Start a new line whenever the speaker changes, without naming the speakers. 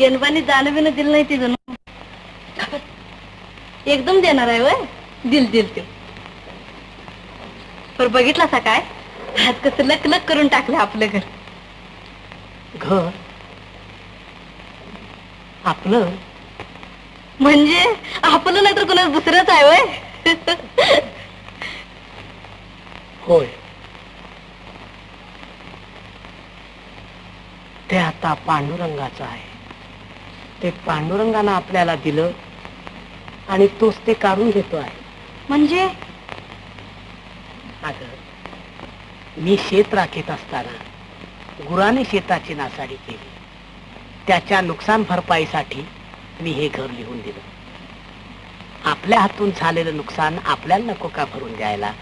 गेनबानी जाणं बिणं दिलं नाही तिथं एकदम देणार आहे वय दिल दिल ते पर बघितला सा काय? हात कसं लक लक करून टाकलं आपलं घर.
घर? आपलं?
म्हणजे आपलं नाही तर कोणाच दुसरंच आहे वय
होय. ते आता पांडुरंगाचं आहे. ते पांडुरंगानं आपल्याला दिलं आणि तोच ते काढून घेतो आहे.
म्हणजे?
अगं मी शेत राखीत असताना गुराने शेताची नासाडी केली. त्याच्या नुकसान भरपाईसाठी मी हे घर लिहून दिलं. आपल्या हातून झालेलं नुकसान आपल्याला नको का भरून द्यायला?